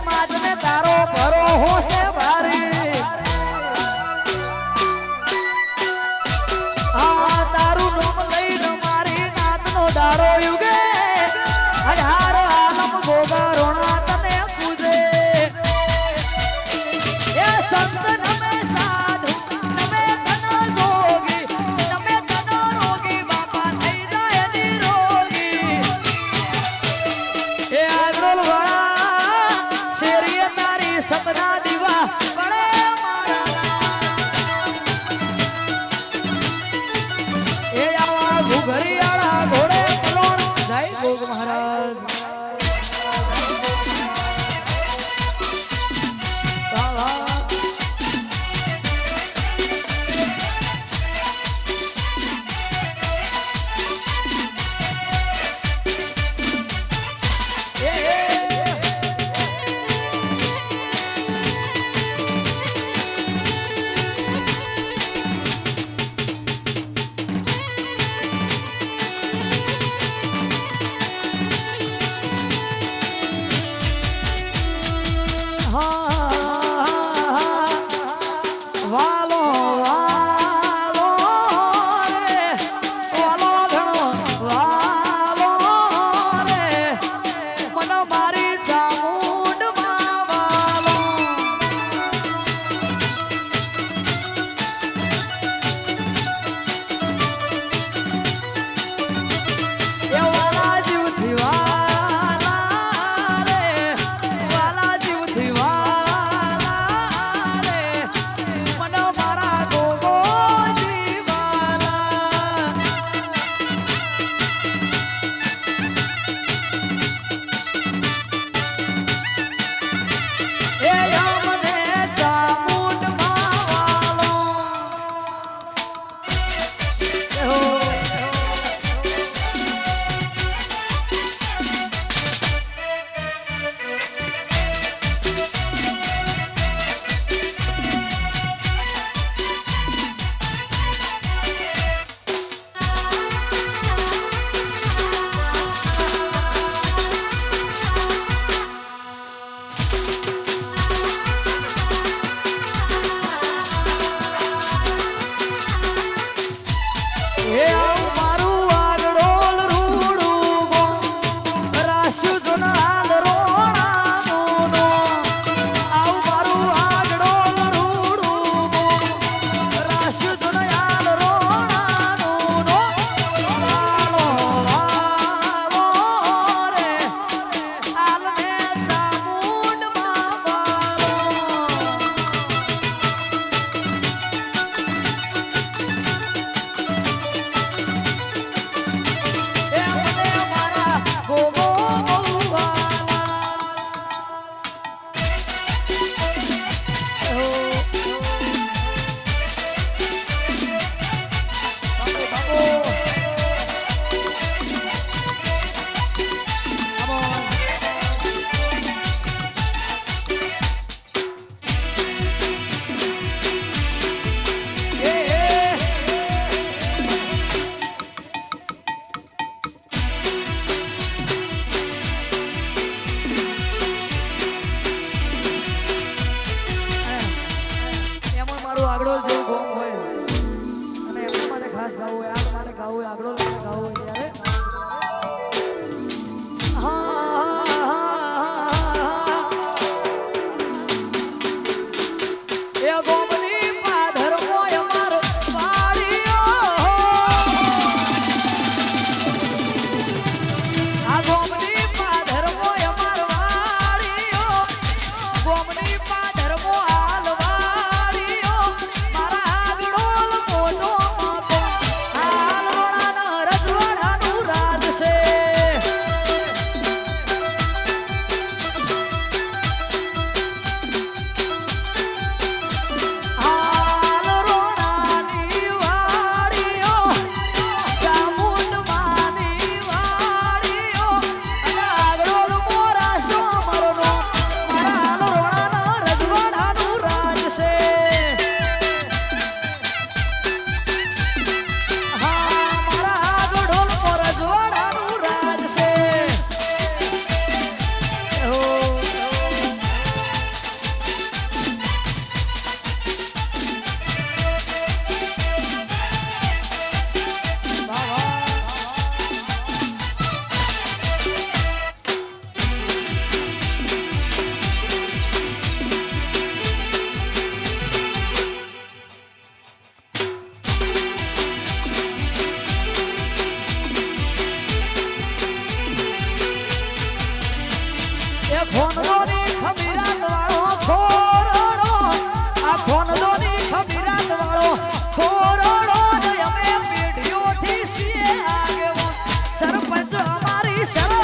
સમાજ ને તારો ભરો હોશે ભારી આ તારું નામ લઈને મારી નાત નો દાડો યુગે. અઢાર આલમ એ સંત Shabbat